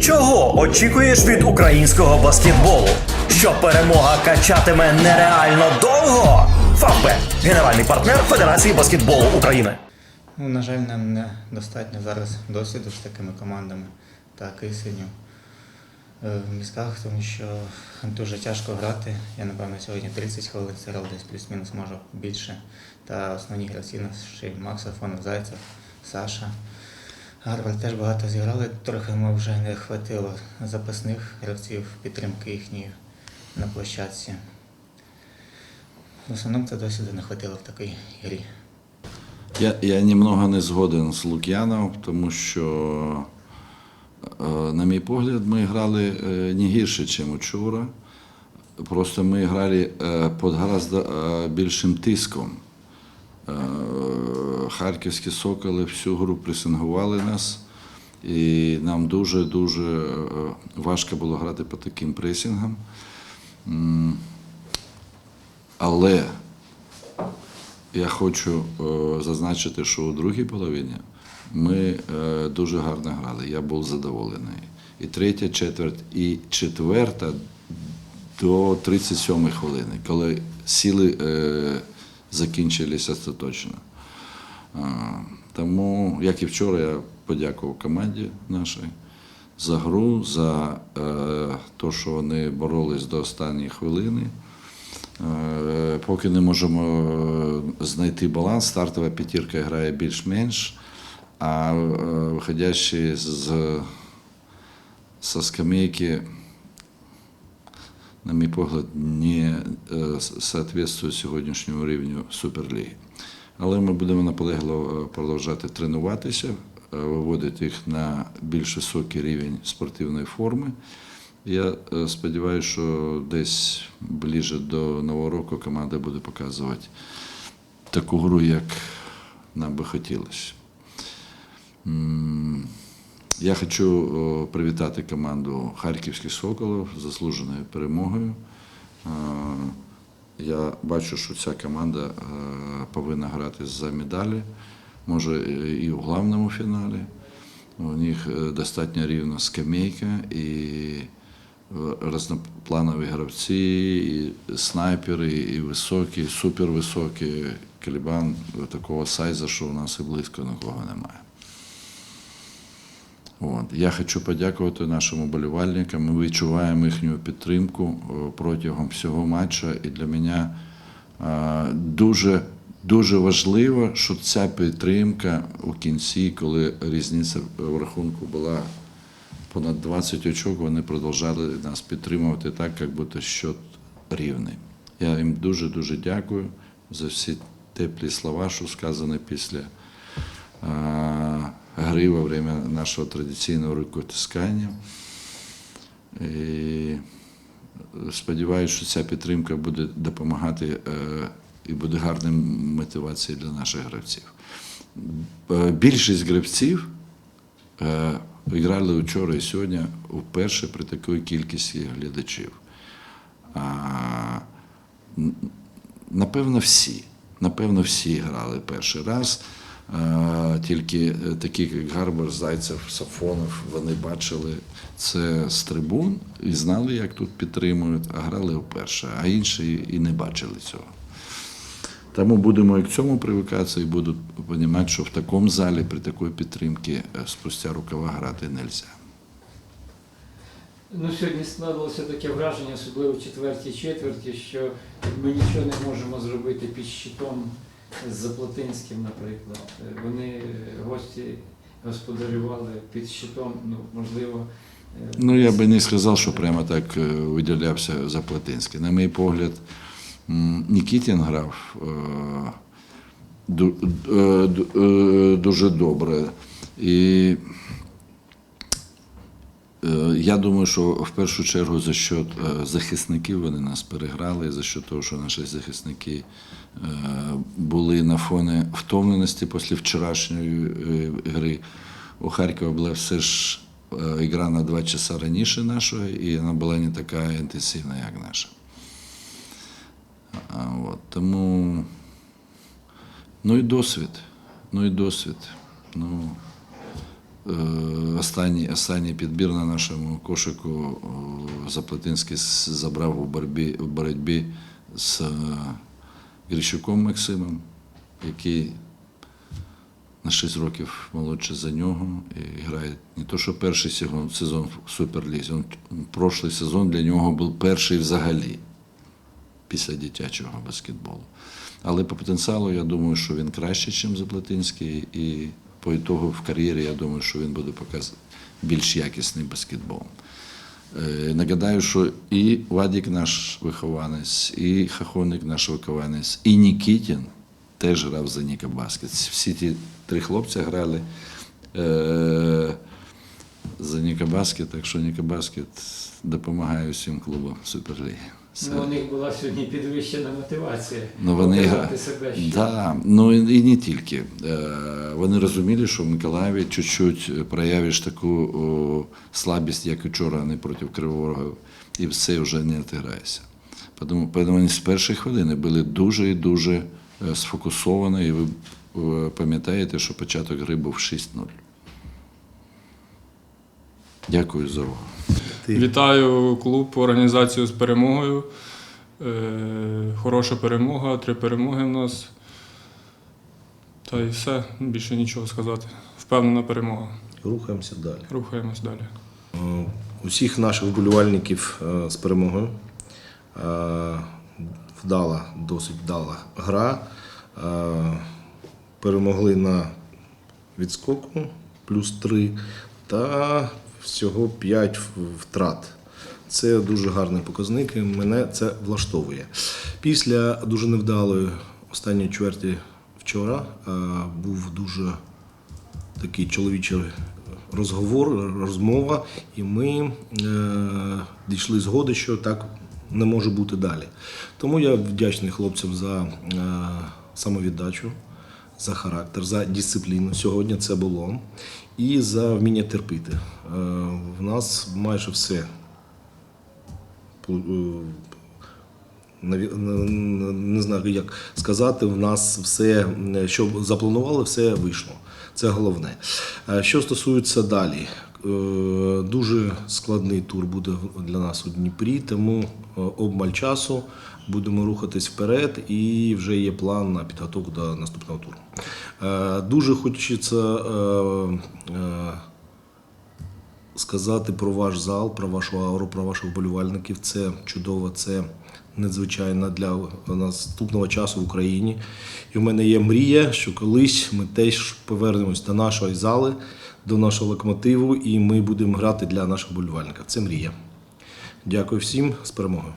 Чого очікуєш від українського баскетболу? Що перемога качатиме нереально довго? Фавбет – генеральний партнер Федерації баскетболу України. Ну, на жаль, нам не достатньо зараз досвіду з такими командами та кисеню е, в мізках, тому що дуже тяжко грати. Я, напевно, сьогодні 30 хвилин зіграв десь плюс-мінус, може більше. Та основні гравці наші Макс Афонов, Зайцев, Саша. Гарвард теж багато зіграли, трохи ми вже не хватило запасних гравців, підтримки їхньої на площадці. В основному це досвіду не хватило в такій грі. Я, я немного не згоден з Лук'яном, тому що, е, на мій погляд, ми грали е, не гірше, ніж вчора. Просто ми грали е, під гораздо е, більшим тиском. Харківські соколи всю гру пресингували нас, і нам дуже-дуже е, важко було грати по таким пресингам. Але я хочу е, зазначити, що у другій половині ми е, дуже гарно грали. Я був задоволений. І третя четверть, і четверта до 37 хвилини, коли сили е, закінчилися остаточно. Тому, як і вчора, я подякував команді нашій за гру, за те, що вони боролись до останньої хвилини. Е, Поки не можемо е, знайти баланс, стартова п'ятірка грає більш-менш, а е, виходячи з, со скамейки, на мій погляд, не соответствує сьогоднішньому рівню Суперліги. Але ми будемо наполегливо е, продовжувати тренуватися, е, виводити їх на більш високий рівень спортивної форми. Я е, сподіваюся, що десь ближче до Нового року команда буде показувати таку гру, як нам би хотілося. Я хочу привітати команду Харківських Соколів заслуженою перемогою. Я бачу, що ця команда е, повинна грати за медалі, може і в главному фіналі. У них е, достатньо рівна скамейка і е, різнопланові гравці, і снайпери, і високі, супервисокі. Калібан такого сайзу, що у нас і близько нікого немає. От. Я хочу подякувати нашим болівальникам. Ми відчуваємо їхню підтримку протягом всього матчу. І для мене е, дуже, дуже важливо, що ця підтримка у кінці, коли різниця в рахунку була понад 20 очок, вони продовжали нас підтримувати так, як будто счет рівний. Я їм дуже-дуже дякую за всі теплі слова, що сказані після е, гри во время нашого традиційного рукотискання. І сподіваюся, що ця підтримка буде допомагати е, і буде гарним мотивацією для наших гравців. Е, Більшість гравців е, грали вчора і сьогодні вперше при такій кількості глядачів. Напевно, всі. Напевно, всі грали перший раз. Тільки е, такі, як Гарбар, Зайцев, Сафонов, вони бачили це з трибун і знали, як тут підтримують, а грали вперше, а інші і не бачили цього. Тому будемо і к цьому привикатися і будуть розуміти, що в такому залі при такій підтримці е, спустя рукава грати не можна. Ну, сьогодні складалося таке враження, особливо в четвертій четверті, що ми нічого не можемо зробити під щитом з Заплатинським, наприклад. Вони гості господарювали під щитом, ну, можливо. е, Ну, я би не сказав, що прямо так е, виділявся Заплатинський. На мій погляд, Нікітін грав е, ду- ду- дуже добре. І я думаю, що в першу чергу за счет е, захисників вони нас переграли, за счет того, що наші захисники е, були на фоні втомленості після вчорашньої е, гри. У Харкова була все ж е, ігра на два часа раніше нашої, і вона була не така інтенсивна, як наша. От, тому, ну і досвід. Ну і досвід. Ну, Е, Останній, останній підбір на нашому кошику е, Заплатинський забрав у боротьбі, в боротьбі з е, Грищуком Максимом, який на 6 років молодше за нього і грає не то, що перший сезон, сезон в Суперлізі, прошлий сезон для нього був перший взагалі після дитячого баскетболу. Але по потенціалу я думаю, що він краще, ніж Заплатинський, і по ітогу в кар'єрі я думаю, що він буде показувати більш якісний баскетбол. Е, Нагадаю, що і Вадік наш вихованець, і Хахоник наш вихованець, і Нікітін теж грав за Ніка Баскет. Всі ті три хлопці грали е, за Ніка Баскет, так що Ніка Баскет допомагає усім клубам Суперліги. Це- Ну, у них була сьогодні підвищена мотивація Ну, вони себе ще. Да, ну і, і не тільки. Е, Вони розуміли, що в Миколаєві чуть-чуть проявиш таку о, слабість, як вчора не проти Кривого і все вже не. Тому, тому вони з першої хвилини були дуже і дуже е, сфокусовані, і ви е, пам'ятаєте, що початок гри був 6-0. Дякую за увагу. Вітаю клуб, організацію з перемогою. Е, хороша перемога, три перемоги в нас. Та і все, більше нічого сказати. Впевнена перемога. Рухаємося далі. Рухаємось далі. Е, Усіх наших вболівальників е, з перемогою. Вдала, досить вдала гра. Перемогли на відскоку плюс 3 та всього 5 втрат. Це дуже гарний показник, і мене це влаштовує. Після дуже невдалої останньої чверті вчора е, був дуже такий чоловічий розговор, розмова, і ми е, дійшли згоди, що так не може бути далі. Тому я вдячний хлопцям за е, самовіддачу, за характер, за дисципліну. Сьогодні це було. І за вміння терпіти. Е, в нас майже все е, наві- не- знаю, як сказати, в нас все, е, що запланували, все вийшло. Це головне. Е, Що стосується далі, е, дуже складний тур буде для нас у Дніпрі, тому е, обмаль часу будемо рухатись вперед, і вже є план на підготовку до наступного туру. Е, Дуже хочеться е, е, сказати про ваш зал, про вашу ауру, про ваших вболівальників. Це чудово, це надзвичайно для наступного часу в Україні. І в мене є мрія, що колись ми теж повернемось до нашої зали, до нашого локомотиву, і ми будемо грати для наших вболівальників. Це мрія. Дякую всім з перемогою.